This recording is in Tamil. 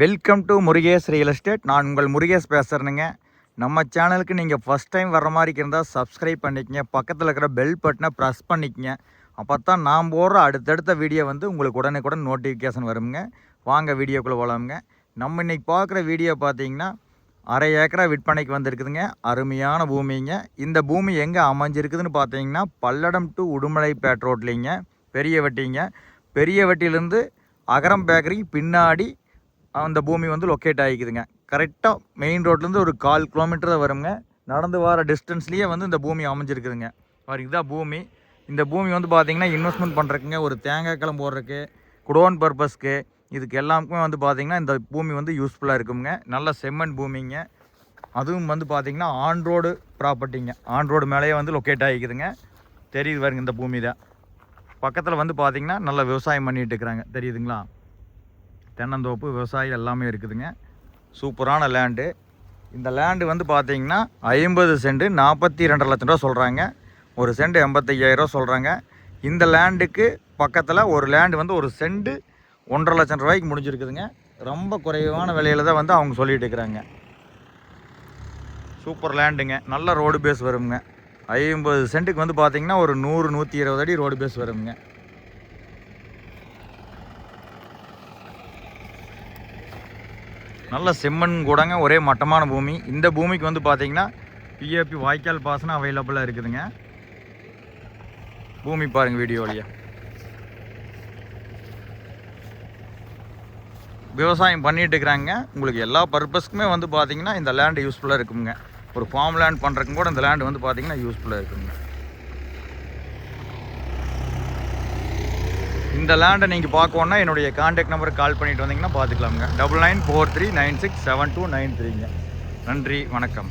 Welcome to Murugesh real estate நான் உங்கள் முருகேஷ் பேசுகிறேனுங்க நம்ம சேனலுக்கு நீங்கள் ஃபஸ்ட் டைம் வர்ற மாதிரி இருந்தால் சப்ஸ்கிரைப் பண்ணிக்கங்க. பக்கத்தில் இருக்கிற பெல் பட்டனை ப்ரெஸ் பண்ணிக்கங்க. அப்போ தான் நான் போடுற அடுத்தடுத்த வீடியோ வந்து உங்களுக்கு உடனுக்குடன் நோட்டிஃபிகேஷன் வருங்க. வாங்க வீடியோக்குள்ளே போகலாமுங்க நம்ம இன்றைக்கி பார்க்குற வீடியோ பார்த்தீங்கன்னா அரை ஏக்கரா விற்பனைக்கு வந்திருக்குதுங்க. அருமையான பூமிங்க. இந்த பூமி எங்கே அமைஞ்சிருக்குதுன்னு பார்த்தீங்கன்னா பல்லடம் டு உடுமலை பேட் ரோட்லிங்க பெரிய வட்டிங்க. பெரிய வட்டியிலேருந்து அகரம் பேக்கரிக்கு பின்னாடி அந்த பூமி வந்து லொக்கேட் ஆகிக்குதுங்க கரெக்டாக மெயின் ரோட்லேருந்து ஒரு கால் கிலோமீட்டர் தான் வருங்க. நடந்து வர டிஸ்டன்ஸ்லேயே வந்து இந்த பூமி அமைஞ்சிருக்குதுங்க. பாருங்க இதுதான் பூமி. இந்த பூமி வந்து பார்த்திங்கன்னா இன்வெஸ்ட்மெண்ட் பண்ணுறதுக்குங்க ஒரு தேங்காய் கிளம்பு போடுறக்கு குடோன் பர்பஸ்க்கு இதுக்கு எல்லாருக்குமே வந்து பார்த்திங்கன்னா இந்த பூமி வந்து யூஸ்ஃபுல்லாக இருக்குங்க. நல்ல செம்மண் பூமிங்க. அதுவும் வந்து பார்த்திங்கன்னா ஆன் ரோடு ப்ராப்பர்ட்டிங்க ஆன் ரோடு மேலேயே வந்து லொக்கேட் ஆகிக்குதுங்க தெரியுது பாருங்க இந்த பூமி தான் பக்கத்தில் வந்து பார்த்திங்கன்னா நல்லா விவசாயம் பண்ணிகிட்டு இருக்கிறாங்க. தெரியுதுங்களா? தென்னந்தோப்பு விவசாயம் எல்லாமே இருக்குதுங்க. சூப்பரான லேண்டு இந்த லேண்டு வந்து பார்த்தீங்கன்னா ஐம்பது சென்ட் நாற்பத்தி ரெண்டரை லட்சம் ரூபா சொல்கிறாங்க ஒரு சென்ட் எண்பத்தையாயிரரூவா சொல்கிறாங்க இந்த லேண்டுக்கு பக்கத்தில் ஒரு லேண்டு வந்து ஒரு சென்ட் ஒன்றரை லட்சம் ரூபாய்க்கு முடிஞ்சிருக்குதுங்க. ரொம்ப குறைவான விலையில் தான் வந்து அவங்க சொல்லிட்டு இருக்கிறாங்க. சூப்பர் லேண்டுங்க நல்ல ரோடு பேஸ் வருங்க. ஐம்பது சென்ட்டுக்கு வந்து பார்த்திங்கன்னா ஒரு நூறு நூற்றி இருபது அடி ரோடு பேஸ் வருங்க. நல்ல செம்மண் கூடங்க ஒரே மட்டமான பூமி. இந்த பூமிக்கு வந்து பார்த்தீங்கன்னா பிஏபி வாய்க்கால் பாசனம் அவைலபிளாக இருக்குதுங்க. பூமி பாருங்கள் வீடியோ வழியாக விவசாயம் பண்ணிகிட்டு இருக்கிறாங்க. உங்களுக்கு எல்லா பர்பஸ்க்குமே வந்து பார்த்தீங்கன்னா இந்த லேண்டு யூஸ்ஃபுல்லாக இருக்குங்க. ஒரு ஃபார்ம் லேண்ட் பண்ணுறக்கும் கூட இந்த லேண்டு வந்து பார்த்தீங்கன்னா யூஸ்ஃபுல்லாக இருக்குங்க. இந்த லேண்டை நீங்கள் பார்க்கணுன்னா என்னுடைய காண்டாக்ட் நம்பருக்கு கால் பண்ணிட்டு வந்தீங்கன்னா பார்த்துக்கலாமுங்க. Double nine four three nine six seven two nine த்ரீங்க நன்றி வணக்கம்.